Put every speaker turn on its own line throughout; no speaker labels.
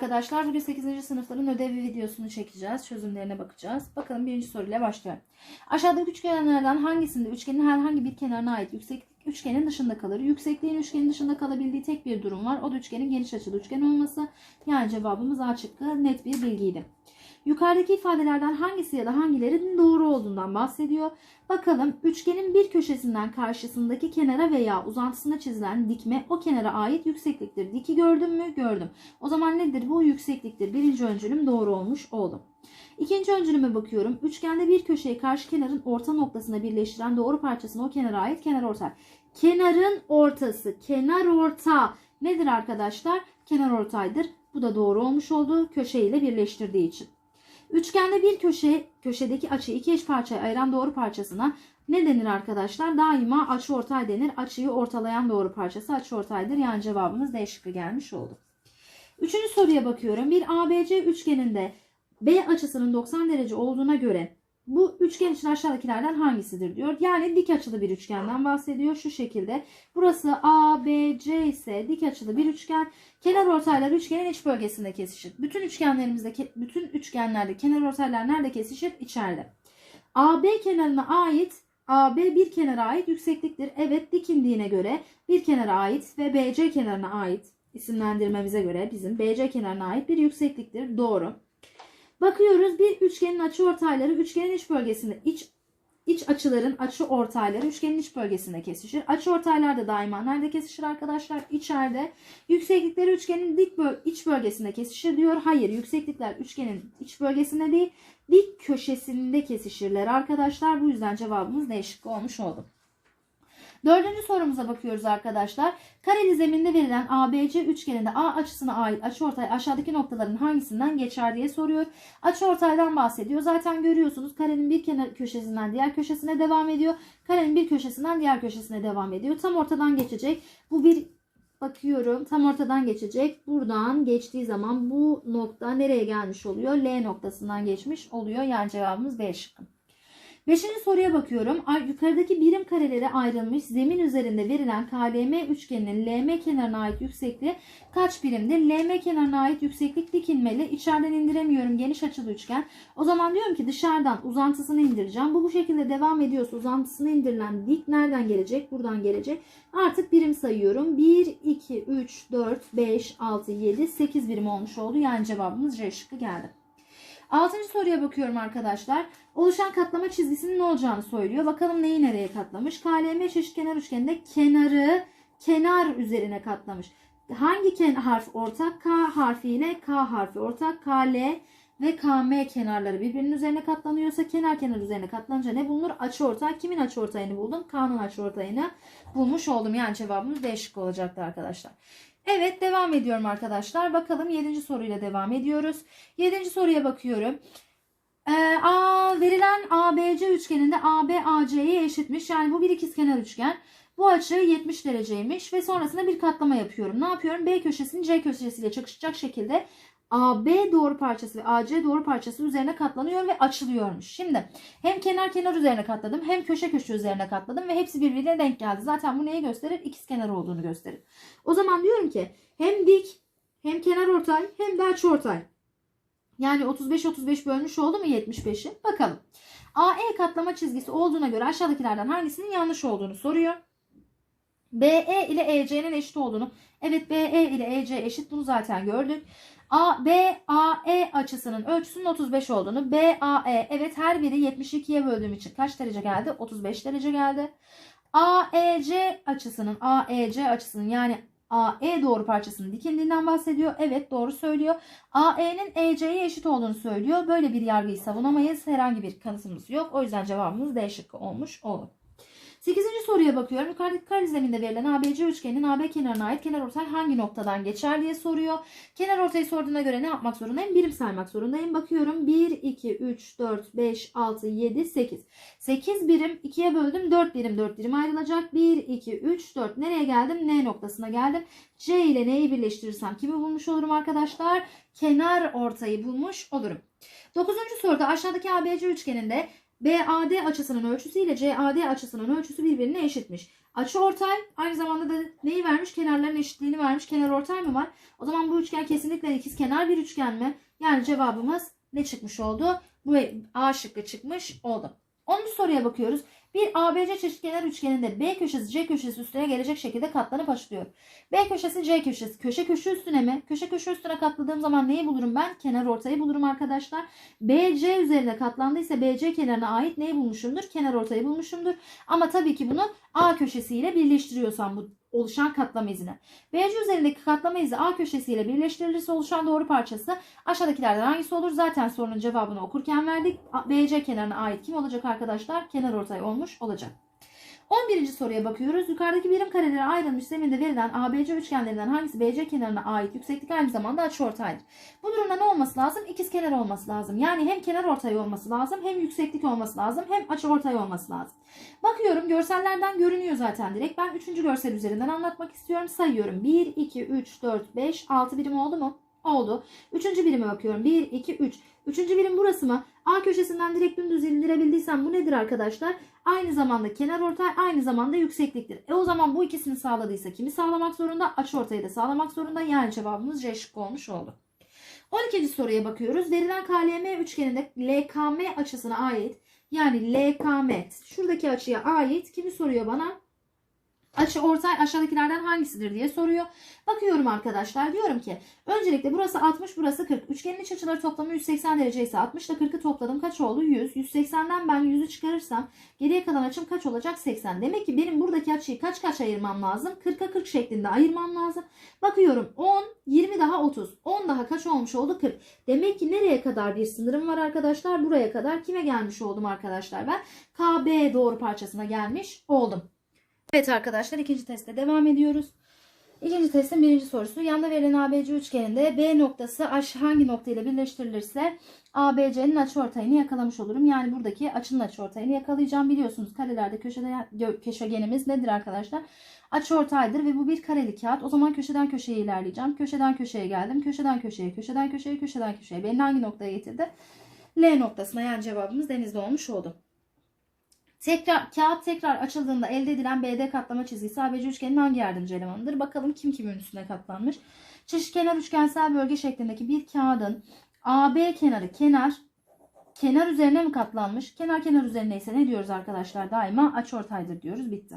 Arkadaşlar bugün 8. sınıfların ödevi videosunu çekeceğiz. Çözümlerine bakacağız. Bakalım birinci soruyla başlayalım. Aşağıdaki üçgenlerden hangisinde üçgenin herhangi bir kenarına ait yükseklik üçgenin dışında kalır? Yüksekliğin üçgenin dışında kalabildiği tek bir durum var. O da üçgenin geniş açılı üçgen olması. Yani cevabımız A şıkkı net bir bilgiydi. Yukarıdaki ifadelerden hangisi ya da hangilerinin doğru olduğundan bahsediyor. Bakalım üçgenin bir köşesinden karşısındaki kenara veya uzantısına çizilen dikme o kenara ait yüksekliktir. Diki gördüm mü? Gördüm. O zaman nedir bu? Yüksekliktir. Birinci öncülüm doğru olmuş oldu. İkinci öncülüme bakıyorum. Üçgende bir köşeyi karşı kenarın orta noktasına birleştiren doğru parçasına o kenara ait kenar ortay. Kenarın ortası, kenar orta nedir arkadaşlar? Kenar ortaydır. Bu da doğru olmuş oldu köşeyle birleştirdiği için. Üçgende bir köşe, köşedeki açıyı iki eş parçaya ayıran doğru parçasına ne denir arkadaşlar? Daima açı ortay denir. Açıyı ortalayan doğru parçası açı ortaydır. Yani cevabımız D şıkkı gelmiş oldu. Üçüncü soruya bakıyorum. Bir ABC üçgeninde B açısının 90 derece olduğuna göre bu üçgen için aşağıdakilerden hangisidir diyor. Yani dik açılı bir üçgenden bahsediyor şu şekilde. Burası ABC ise dik açılı bir üçgen. Kenar ortaylar üçgenin iç bölgesinde kesişir. Bütün üçgenlerimizde bütün üçgenlerde kenar ortaylar nerede kesişir? İçeride. AB kenarına ait AB bir kenara ait yüksekliktir. Evet dikindiğine göre bir kenara ait ve BC kenarına ait isimlendirmemize göre bizim BC kenarına ait bir yüksekliktir. Doğru. Bakıyoruz bir üçgenin açı ortayları üçgenin iç bölgesinde iç iç açıların açı ortayları üçgenin iç bölgesinde kesişir. Açı ortaylar da daima nerede kesişir arkadaşlar? İçeride. Yükseklikleri üçgenin dik böl iç bölgesinde kesişir diyor. Hayır, yükseklikler üçgenin iç bölgesinde değil, dik köşesinde kesişirler arkadaşlar. Bu yüzden cevabımız D şıkkı olmuş oldu. Dördüncü sorumuza bakıyoruz arkadaşlar. Kareli zeminde verilen ABC üçgeninde A açısına ait açıortay aşağıdaki noktaların hangisinden geçer diye soruyor. Açıortaydan bahsediyor. Zaten görüyorsunuz karenin bir kenar köşesinden diğer köşesine devam ediyor. Karenin bir köşesinden diğer köşesine devam ediyor. Tam ortadan geçecek. Bu bir bakıyorum tam ortadan geçecek. Buradan geçtiği zaman bu nokta nereye gelmiş oluyor? L noktasından geçmiş oluyor. Yani cevabımız B şıkkı. Beşinci soruya bakıyorum. Yukarıdaki birim karelere ayrılmış zemin üzerinde verilen KLM üçgeninin LM kenarına ait yüksekliği kaç birimdir? LM kenarına ait yükseklik dikilmeli. İçeriden indiremiyorum geniş açılı üçgen. O zaman diyorum ki dışarıdan uzantısını indireceğim. Bu bu şekilde devam ediyorsa uzantısını indirilen dik nereden gelecek? Buradan gelecek. Artık birim sayıyorum. 1, 2, 3, 4, 5, 6, 7, 8 birim olmuş oldu. Yani cevabımız C şıkkı geldi. Altıncı soruya bakıyorum arkadaşlar. Oluşan katlama çizgisinin ne olacağını söylüyor. Bakalım neyi nereye katlamış. KLM kenar üçgeninde kenarı kenar üzerine katlamış. Hangi ken harf ortak? K harfi ile K harfi ortak. KL ve KM kenarları birbirinin üzerine katlanıyorsa kenar kenar üzerine katlanınca ne bulunur? Açı ortay. Kimin açı ortayını buldum? K'nın açı ortayını bulmuş oldum. Yani cevabımız D şıkkı olacaktı arkadaşlar. Evet devam ediyorum arkadaşlar. Bakalım 7. soruyla devam ediyoruz. 7. soruya bakıyorum. Ee, A verilen ABC üçgeninde AB AC'ye eşitmiş. Yani bu bir ikizkenar üçgen. Bu açı 70 dereceymiş ve sonrasında bir katlama yapıyorum. Ne yapıyorum? B köşesini C köşesiyle çakışacak şekilde AB doğru parçası ve AC doğru parçası üzerine katlanıyor ve açılıyormuş. Şimdi hem kenar kenar üzerine katladım hem köşe köşe üzerine katladım ve hepsi birbirine denk geldi. Zaten bu neyi gösterir? İkizkenar olduğunu gösterir. O zaman diyorum ki hem dik hem kenar ortay hem de açı ortay. Yani 35-35 bölmüş oldu mu 75'i? Bakalım. AE katlama çizgisi olduğuna göre aşağıdakilerden hangisinin yanlış olduğunu soruyor. BE ile EC'nin eşit olduğunu. Evet BE ile EC eşit bunu zaten gördük. A, B, A, E açısının ölçüsünün 35 olduğunu. B, A, E evet her biri 72'ye böldüğüm için kaç derece geldi? 35 derece geldi. A, E, C açısının A, E, C açısının yani AE doğru parçasının dikindiğinden bahsediyor. Evet doğru söylüyor. AE'nin EC'ye eşit olduğunu söylüyor. Böyle bir yargıyı savunamayız. Herhangi bir kanıtımız yok. O yüzden cevabımız D şıkkı olmuş olur. 8. soruya bakıyorum. Yukarıdaki kare zeminde verilen ABC üçgeninin AB kenarına ait kenar ortay hangi noktadan geçer diye soruyor. Kenar ortayı sorduğuna göre ne yapmak zorundayım? Birim saymak zorundayım. Bakıyorum 1, 2, 3, 4, 5, 6, 7, 8. 8 birim 2'ye böldüm. 4 birim 4 birim ayrılacak. 1, 2, 3, 4. Nereye geldim? N noktasına geldim. C ile N'yi birleştirirsem kimi bulmuş olurum arkadaşlar? Kenar ortayı bulmuş olurum. 9. soruda aşağıdaki ABC üçgeninde BAD açısının ölçüsü ile CAD açısının ölçüsü birbirine eşitmiş. Açı ortay aynı zamanda da neyi vermiş? Kenarların eşitliğini vermiş. Kenar ortay mı var? O zaman bu üçgen kesinlikle ikiz kenar bir üçgen mi? Yani cevabımız ne çıkmış oldu? Bu A şıkkı çıkmış oldu. 10. soruya bakıyoruz. Bir ABC çeşitkenar üçgeninde B köşesi C köşesi üstüne gelecek şekilde katlanıp açılıyor. B köşesi C köşesi. Köşe köşe üstüne mi? Köşe köşe üstüne katladığım zaman neyi bulurum ben? Kenar ortayı bulurum arkadaşlar. BC üzerine katlandıysa BC kenarına ait neyi bulmuşumdur? Kenar ortayı bulmuşumdur. Ama tabii ki bunu A köşesiyle birleştiriyorsam bu oluşan katlama izine. BC üzerindeki katlama izi A köşesiyle birleştirilirse oluşan doğru parçası aşağıdakilerden hangisi olur? Zaten sorunun cevabını okurken verdik. BC kenarına ait kim olacak arkadaşlar? Kenar ortay olmuş olacak. 11. soruya bakıyoruz. Yukarıdaki birim karelere ayrılmış zeminde verilen ABC üçgenlerinden hangisi BC kenarına ait yükseklik aynı zamanda açıortaydır? Bu durumda ne olması lazım? İkiz kenar olması lazım. Yani hem kenar ortay olması lazım hem yükseklik olması lazım hem açıortay olması lazım. Bakıyorum görsellerden görünüyor zaten direkt. Ben 3. görsel üzerinden anlatmak istiyorum. Sayıyorum. 1, 2, 3, 4, 5, 6 birim oldu mu? Oldu. Üçüncü birime bakıyorum. 1, 2, 3. Üçüncü birim burası mı? A köşesinden direkt dümdüz indirebildiysem bu nedir arkadaşlar? Aynı zamanda kenar ortay aynı zamanda yüksekliktir. E o zaman bu ikisini sağladıysa kimi sağlamak zorunda? Açı ortayı da sağlamak zorunda. Yani cevabımız C şıkkı olmuş oldu. 12. soruya bakıyoruz. Verilen KLM üçgeninde LKM açısına ait yani LKM şuradaki açıya ait kimi soruyor bana? Açı ortay aşağıdakilerden hangisidir diye soruyor. Bakıyorum arkadaşlar diyorum ki öncelikle burası 60 burası 40. Üçgenin iç açıları toplamı 180 derece ise 60 ile 40'ı topladım kaç oldu? 100. 180'den ben 100'ü çıkarırsam geriye kalan açım kaç olacak? 80. Demek ki benim buradaki açıyı kaç kaç ayırmam lazım? 40'a 40 şeklinde ayırmam lazım. Bakıyorum 10, 20 daha 30. 10 daha kaç olmuş oldu? 40. Demek ki nereye kadar bir sınırım var arkadaşlar? Buraya kadar kime gelmiş oldum arkadaşlar ben? KB doğru parçasına gelmiş oldum. Evet arkadaşlar ikinci testte devam ediyoruz. İkinci testin birinci sorusu. Yanda verilen ABC üçgeninde B noktası hangi nokta ile birleştirilirse ABC'nin açıortayını yakalamış olurum. Yani buradaki açının açıortayını yakalayacağım. Biliyorsunuz karelerde köşede köşegenimiz nedir arkadaşlar? Açıortaydır ve bu bir kareli kağıt. O zaman köşeden köşeye ilerleyeceğim. Köşeden köşeye geldim. Köşeden köşeye, köşeden köşeye, köşeden köşeye. Beni hangi noktaya getirdi? L noktasına yani cevabımız denizde olmuş oldu. Tekrar kağıt tekrar açıldığında elde edilen BD katlama çizgisi ABC üçgenin hangi yardımcı elemanıdır? Bakalım kim kimin üstüne katlanmış. Çeşitkenar üçgensel bölge şeklindeki bir kağıdın AB kenarı kenar kenar üzerine mi katlanmış? Kenar kenar üzerine ise ne diyoruz arkadaşlar? Daima açıortaydır diyoruz. Bitti.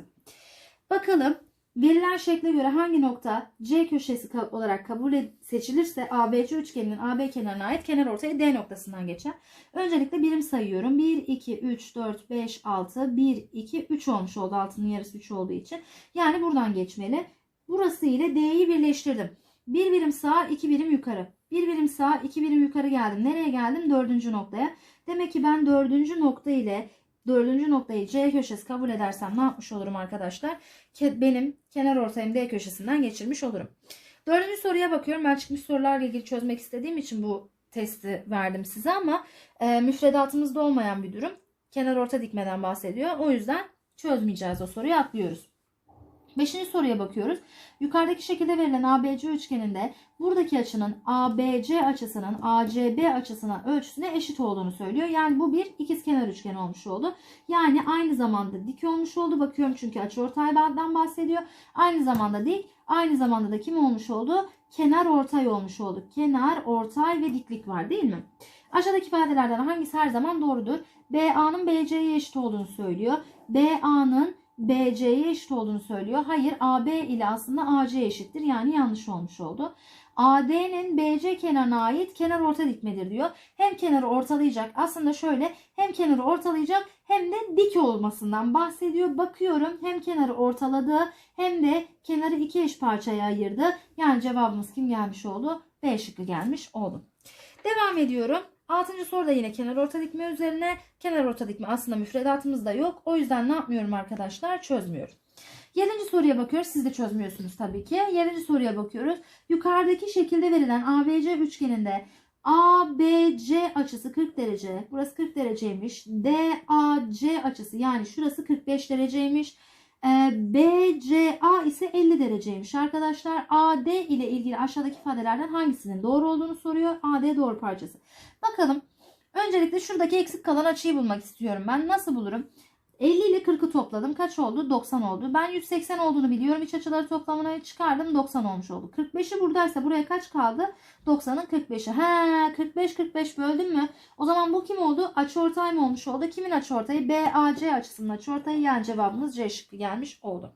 Bakalım Verilen şekle göre hangi nokta C köşesi olarak kabul seçilirse ABC üçgeninin AB kenarına ait kenar ortaya D noktasından geçer. Öncelikle birim sayıyorum. 1, 2, 3, 4, 5, 6, 1, 2, 3 olmuş oldu. Altının yarısı 3 olduğu için. Yani buradan geçmeli. Burası ile D'yi birleştirdim. Bir birim sağ, iki birim yukarı. Bir birim sağ, iki birim yukarı geldim. Nereye geldim? Dördüncü noktaya. Demek ki ben dördüncü nokta ile dördüncü noktayı C köşesi kabul edersem ne yapmış olurum arkadaşlar? Benim kenar ortayım D köşesinden geçirmiş olurum. Dördüncü soruya bakıyorum. Ben çıkmış sorularla ilgili çözmek istediğim için bu testi verdim size ama e, müfredatımızda olmayan bir durum. Kenar orta dikmeden bahsediyor. O yüzden çözmeyeceğiz o soruyu atlıyoruz. Beşinci soruya bakıyoruz. Yukarıdaki şekilde verilen ABC üçgeninde buradaki açının ABC açısının ACB açısına ölçüsüne eşit olduğunu söylüyor. Yani bu bir ikizkenar üçgen olmuş oldu. Yani aynı zamanda dik olmuş oldu. Bakıyorum çünkü açıortaydan bahsediyor. Aynı zamanda dik, aynı zamanda da kim olmuş oldu? Kenar ortay olmuş oldu. Kenar, ortay ve diklik var değil mi? Aşağıdaki ifadelerden hangisi her zaman doğrudur? BA'nın BC'ye eşit olduğunu söylüyor. BA'nın BC'ye eşit olduğunu söylüyor. Hayır AB ile aslında AC eşittir. Yani yanlış olmuş oldu. AD'nin BC kenarına ait kenar orta dikmedir diyor. Hem kenarı ortalayacak aslında şöyle hem kenarı ortalayacak hem de dik olmasından bahsediyor. Bakıyorum hem kenarı ortaladı hem de kenarı iki eş parçaya ayırdı. Yani cevabımız kim gelmiş oldu? B şıkkı gelmiş oldu. Devam ediyorum. Altıncı soru da yine kenar orta dikme üzerine. Kenar orta dikme aslında müfredatımızda yok. O yüzden ne yapmıyorum arkadaşlar? Çözmüyorum. Yedinci soruya bakıyoruz. Siz de çözmüyorsunuz tabii ki. Yedinci soruya bakıyoruz. Yukarıdaki şekilde verilen ABC üçgeninde ABC açısı 40 derece. Burası 40 dereceymiş. DAC açısı yani şurası 45 dereceymiş. Ee, BCA ise 50 dereceymiş arkadaşlar. AD ile ilgili aşağıdaki ifadelerden hangisinin doğru olduğunu soruyor. AD doğru parçası. Bakalım Öncelikle şuradaki eksik kalan açıyı bulmak istiyorum. Ben nasıl bulurum? 50 ile 40'ı topladım. Kaç oldu? 90 oldu. Ben 180 olduğunu biliyorum. İç açıları toplamına çıkardım. 90 olmuş oldu. 45'i buradaysa buraya kaç kaldı? 90'ın 45'i. He 45 45 böldüm mü? O zaman bu kim oldu? Açıortay mı olmuş oldu? Kimin açıortayı? BAC açısının açıortayı. Yani cevabımız C şıkkı gelmiş oldu.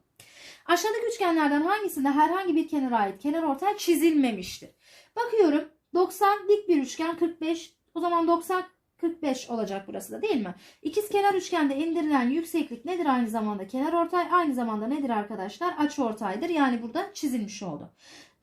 Aşağıdaki üçgenlerden hangisinde herhangi bir kenara ait kenar ortay çizilmemiştir? Bakıyorum 90 dik bir üçgen 45 o zaman 90 45 olacak burası da değil mi? İkiz kenar üçgende indirilen yükseklik nedir aynı zamanda? Kenar ortay aynı zamanda nedir arkadaşlar? Açı ortaydır. Yani burada çizilmiş oldu.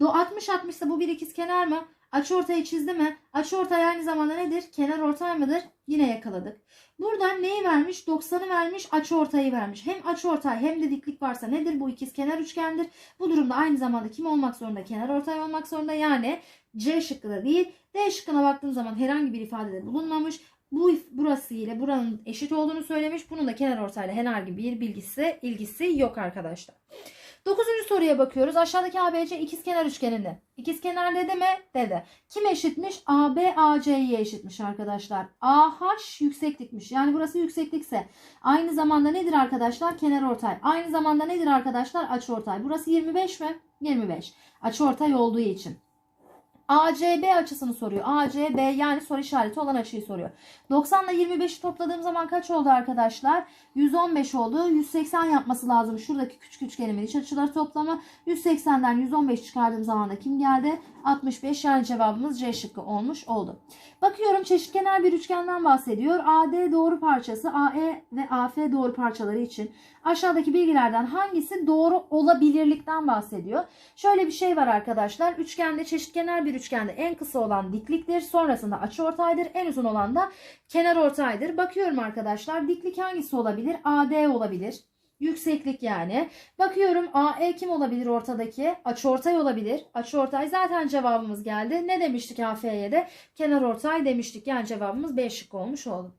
Do 60 60 ise bu bir ikiz kenar mı? Açı ortayı çizdi mi? Açı ortay aynı zamanda nedir? Kenar ortay mıdır? Yine yakaladık. Buradan neyi vermiş? 90'ı vermiş, açı ortayı vermiş. Hem açı ortay hem de diklik varsa nedir? Bu ikiz kenar üçgendir. Bu durumda aynı zamanda kim olmak zorunda? Kenar ortay olmak zorunda. Yani C şıkkı da değil. D şıkkına baktığım zaman herhangi bir ifadede bulunmamış. Bu burası ile buranın eşit olduğunu söylemiş. Bunun da kenar ortayla herhangi bir bilgisi, ilgisi yok arkadaşlar. Dokuzuncu soruya bakıyoruz. Aşağıdaki ABC ikizkenar üçgeninde. İkizkenar dede mi? Dede. Kim eşitmiş? AB AC'ye eşitmiş arkadaşlar. AH yükseklikmiş. Yani burası yükseklikse aynı zamanda nedir arkadaşlar? Kenar ortay. Aynı zamanda nedir arkadaşlar? Açıortay. Burası 25 mi? 25. Açıortay olduğu için. ACB açısını soruyor. ACB yani soru işareti olan açıyı soruyor. 90 ile 25'i topladığım zaman kaç oldu arkadaşlar? 115 oldu. 180 yapması lazım. Şuradaki küçük üçgenimin iç açıları toplamı. 180'den 115 çıkardığım zaman da kim geldi? 65 yani cevabımız C şıkkı olmuş oldu. Bakıyorum çeşitkenar bir üçgenden bahsediyor. AD doğru parçası AE ve AF doğru parçaları için aşağıdaki bilgilerden hangisi doğru olabilirlikten bahsediyor. Şöyle bir şey var arkadaşlar. Üçgende çeşitkenar bir üçgende en kısa olan dikliktir. Sonrasında açıortaydır. En uzun olan da kenar ortaydır. Bakıyorum arkadaşlar diklik hangisi olabilir? AD olabilir. Yükseklik yani. Bakıyorum AE kim olabilir ortadaki? Açıortay olabilir. Açıortay zaten cevabımız geldi. Ne demiştik AF'ye de? Kenar ortay demiştik. Yani cevabımız B şık olmuş oldu.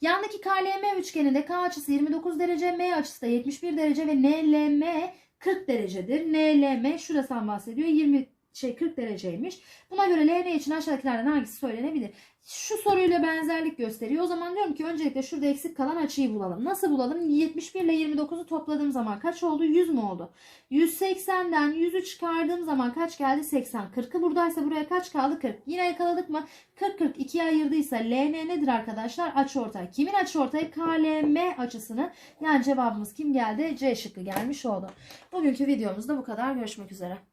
Yandaki KLM üçgeninde K açısı 29 derece, M açısı da 71 derece ve NLM 40 derecedir. NLM şurasından bahsediyor. 20 şey 40 dereceymiş. Buna göre LN için aşağıdakilerden hangisi söylenebilir? Şu soruyla benzerlik gösteriyor. O zaman diyorum ki öncelikle şurada eksik kalan açıyı bulalım. Nasıl bulalım? 71 ile 29'u topladığım zaman kaç oldu? 100 mü oldu? 180'den 100'ü çıkardığım zaman kaç geldi? 80. 40'ı buradaysa buraya kaç kaldı? 40. Yine yakaladık mı? 40 40 ikiye ayırdıysa LN nedir arkadaşlar? Açıortay. Kimin açıortayı? KLM açısını. Yani cevabımız kim geldi? C şıkkı gelmiş oldu. Bugünkü videomuzda bu kadar. Görüşmek üzere.